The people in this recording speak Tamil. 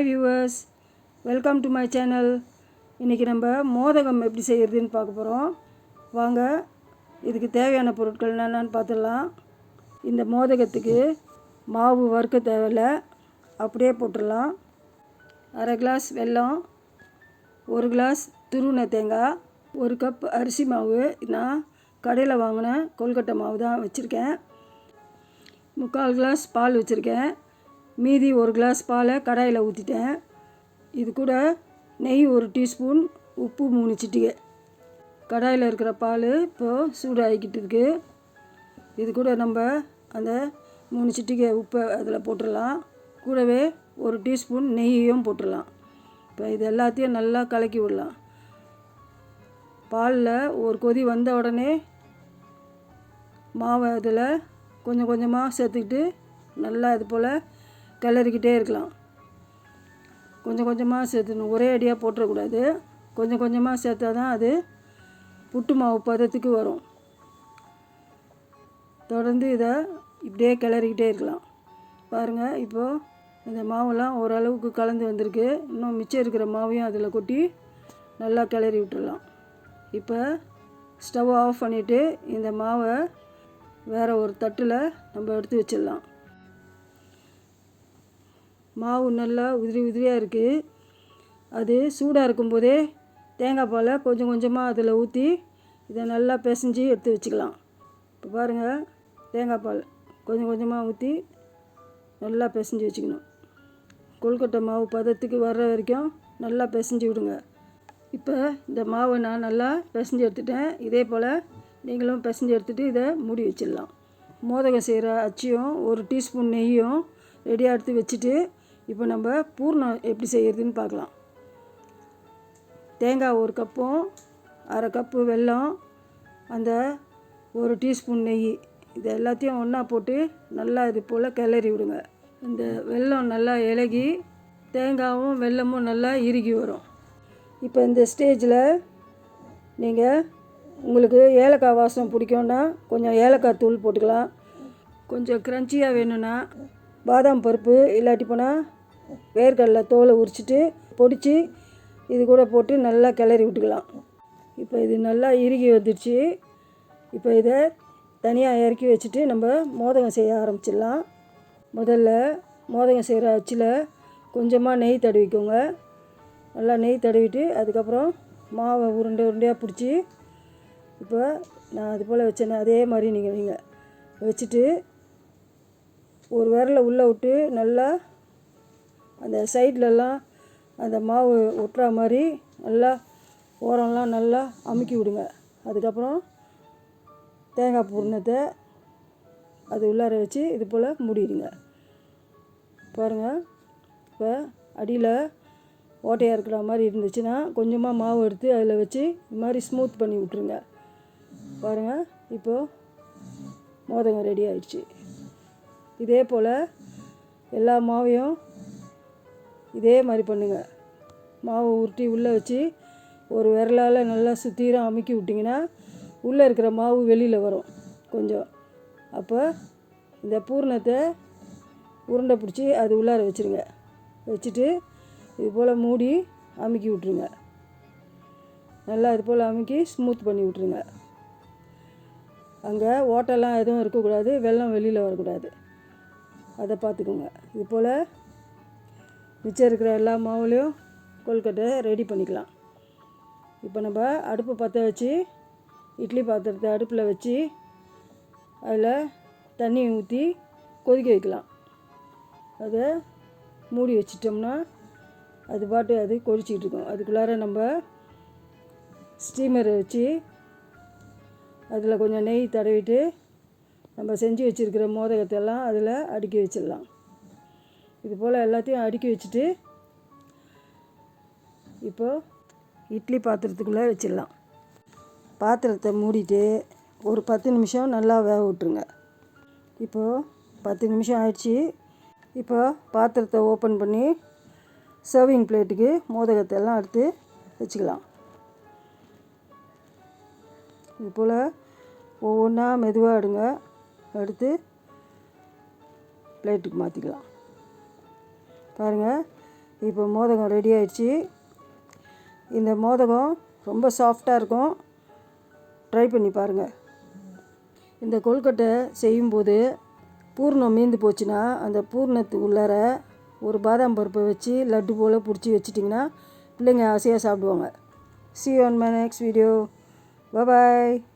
Hi viewers welcome to my channel இன்றைக்கி நம்ம மோதகம் எப்படி செய்கிறதுன்னு பார்க்க போகிறோம் வாங்க இதுக்கு தேவையான பொருட்கள் என்னென்னு பார்த்துடலாம். இந்த மோதகத்துக்கு மாவு வறுக்க தேவையில்ல. அப்படியே போட்டுடலாம். அரை கிளாஸ் வெல்லம் ஒரு கிளாஸ் துருவின தேங்காய் ஒரு கப் அரிசி மாவு. நான் கடையில் வாங்கின கொல்கட்டை மாவு தான் வச்சுருக்கேன். முக்கால் கிளாஸ் பால் வச்சுருக்கேன். மீதி ஒரு கிளாஸ் பாலை கடாயில் ஊற்றிட்டேன் இது கூட நெய் ஒரு டீஸ்பூன் உப்பு மூணு சிட்டிகை. கடாயில் இருக்கிற பால் இப்போது சூடாகிக்கிட்டு இருக்கு. இது கூட நம்ம அந்த மூணு சிட்டிகை உப்பை அதில் போட்டுடலாம். கூடவே ஒரு டீஸ்பூன் நெய்யையும் போட்டுடலாம். இப்போ இது எல்லாத்தையும் நல்லா கலக்கி விடலாம். பாலில் ஒரு கொதி வந்த உடனே மாவை அதில் கொஞ்சம் கொஞ்சமாக சேர்த்துக்கிட்டு நல்லா இது போல் கிளறிக்கிட்டே இருக்கலாம். கொஞ்சம் கொஞ்சமாக சேர்த்துணும் ஒரே அடியாக போட்டுறக்கூடாது. கொஞ்சம் கொஞ்சமாக சேர்த்தா தான் அது புட்டு மாவு பதத்துக்கு வரும். தொடர்ந்து இதை இப்படியே கிளறிக்கிட்டே இருக்கலாம். பாருங்கள் இப்போது இந்த மாவுலாம் ஓரளவுக்கு கலந்து வந்திருக்கு. இன்னும் மிச்சம் இருக்கிற மாவையும் அதில் கொட்டி நல்லா கிளறி விட்டுடலாம் இப்போ ஸ்டவ் ஆஃப் பண்ணிவிட்டு இந்த மாவை வேறு ஒரு தட்டில் நம்ம எடுத்து வச்சிடலாம். மாவு நல்லா உதிரி உதிரியாக இருக்குது அது சூடாக இருக்கும்போதே தேங்காய் பாலை கொஞ்சம் கொஞ்சமாக அதில் ஊற்றி இதை நல்லா பிசைஞ்சு எடுத்து வச்சுக்கலாம். இப்போ பாருங்கள் தேங்காய் பால் கொஞ்சம் கொஞ்சமாக ஊற்றி நல்லா பிசைஞ்சு வச்சுக்கணும். கொழுக்கட்டை மாவு பதத்துக்கு வர்ற வரைக்கும் நல்லா பிசைஞ்சு விடுங்க. இப்போ இந்த மாவை நான் நல்லா பிசைஞ்சு எடுத்துட்டேன். இதே போல் நீங்களும் பிசைஞ்சு எடுத்துகிட்டு இதை மூடி வச்சிடலாம். மோதகம் செய்கிற அச்சியும் ஒரு டீஸ்பூன் நெய்யும் ரெடியாக எடுத்து வச்சுட்டு இப்போ நம்ம பூர்ணம் எப்படி செய்கிறதுன்னு பார்க்கலாம். தேங்காய் ஒரு கப்பும் அரை கப்பு வெல்லம் அந்த ஒரு டீஸ்பூன் நெய் இது எல்லாத்தையும் ஒன்றா போட்டு நல்லா இது போல் கிளறி விடுங்க. இந்த வெல்லம் நல்லா இலகி தேங்காயும் வெல்லமும் நல்லா இறுகி வரும். இப்போ இந்த ஸ்டேஜில் நீங்கள் உங்களுக்கு ஏலக்காய் வாசம் பிடிக்கும்னா கொஞ்சம் ஏலக்காய் தூள் போட்டுக்கலாம். கொஞ்சம் க்ரன்ச்சியாக வேணும்னா பாதாம் பருப்பு இல்லாட்டி போனால் வேர்க்கடலை தோலை உரிச்சிட்டு பொடிச்சு இது கூட போட்டு நல்லா கிளறி விட்டுக்கலாம். இப்போ இது நல்லா இறுகி வந்துடுச்சு. இப்போ இதை தனியாக இறக்கி வச்சுட்டு நம்ம மோதகம் செய்ய ஆரம்பிச்சிடலாம். முதல்ல மோதகம் செய்கிற அச்சில் கொஞ்சமாக நெய் தடவிக்கோங்க. நல்லா நெய் தடவிட்டு அதுக்கப்புறம் மாவை உருண்டை உருண்டையாக பிடிச்சி இப்போ நான் அது போல் வச்சேனே. அதே மாதிரி நீங்கள் வைங்க. வச்சுட்டு ஒரு விரலை உள்ளே விட்டு நல்லா அந்த சைட்லலாம் அந்த மாவு ஒட்டுற மாதிரி நல்லா ஓரம்லாம் நல்லா அமுக்கி விடுங்க. அதுக்கப்புறம் தேங்காய் பூர்ணத்தை அது உள்ளார வச்சு இது போல் மூடிடுங்க. பாருங்கள் இப்போ அடியில் ஓட்டையாக இருக்கிற மாதிரி இருந்துச்சுன்னா கொஞ்சமாக மாவு எடுத்து அதில் வச்சு இது மாதிரி ஸ்மூத் பண்ணி விட்ருங்க பாருங்கள் இப்போது மோதகம் ரெடி ஆயிடுச்சு. இதே போல் எல்லா மாவையும் இதே மாதிரி பண்ணுங்கள் மாவு உருட்டி உள்ளே வச்சு ஒரு விரலால் நல்லா சுத்தீரம் அமுக்கி விட்டிங்கன்னா உள்ளே இருக்கிற மாவு வெளியில் வரும். கொஞ்சம். அப்போ இந்த பூர்ணத்தை உருண்டை பிடிச்சி அது உள்ளார வச்சுருங்க. வச்சுட்டு இது போல் மூடி அமுக்கி விட்ருங்க நல்லா இது போல் அமுக்கி ஸ்மூத் பண்ணி விட்ருங்க அங்கே ஓட்டெல்லாம் எதுவும் இருக்கக்கூடாது. வெள்ளம் வெளியில் வரக்கூடாது. அதை பார்த்துக்கோங்க இது போல் மிச்சம் இருக்கிற எல்லா மாவுலேயும் கொழுக்கட்டை ரெடி பண்ணிக்கலாம். இப்போ நம்ம அடுப்பு பற்ற வச்சு இட்லி பாத்திரத்தை அடுப்பில் வச்சு அதில் தண்ணி ஊற்றி கொதிக்க வைக்கலாம். அதை மூடி வச்சிட்டோம்னா அது பாட்டு அது கொதிச்சிக்கிட்டு இருக்கும். அதுக்குள்ளார நம்ம ஸ்டீமரை வச்சு அதில் கொஞ்சம் நெய் தடவிட்டு நம்ம செஞ்சு வச்சுருக்கிற மோதகத்தை எல்லாம் அதில் அடுக்கி வச்சிடலாம். இது போல் எல்லாத்தையும் அடுக்கி வச்சுட்டு இப்போது இட்லி பாத்திரத்துக்குள்ளே வச்சிடலாம். பாத்திரத்தை மூடிட்டு ஒரு பத்து நிமிஷம் நல்லா வேக விட்ருங்க இப்போது பத்து நிமிஷம் ஆயிடுச்சு. இப்போ பாத்திரத்தை ஓப்பன் பண்ணி சர்விங் பிளேட்டுக்கு மோதகத்தை எல்லாம் எடுத்து வச்சுக்கலாம். இது போல் ஒவ்வொன்றா மெதுவாக எடுங்க. எடுத்து பிளேட்டுக்கு மாற்றிக்கலாம் பாருங்கள் இப்போ மோதகம் ரெடி ஆயிடுச்சு. இந்த மோதகம் ரொம்ப சாஃப்டாக இருக்கும். ட்ரை பண்ணி பாருங்கள் இந்த கொல்கட்டை செய்யும்போது பூர்ணம் மீந்து போச்சுன்னா அந்த பூர்ணத்து உள்ளார ஒரு பாதாம் பருப்பை வச்சு லட்டு போல் பிடிச்சி வச்சிட்டிங்கன்னா பிள்ளைங்க ஆசையாக சாப்பிடுவாங்க. See on my next video video.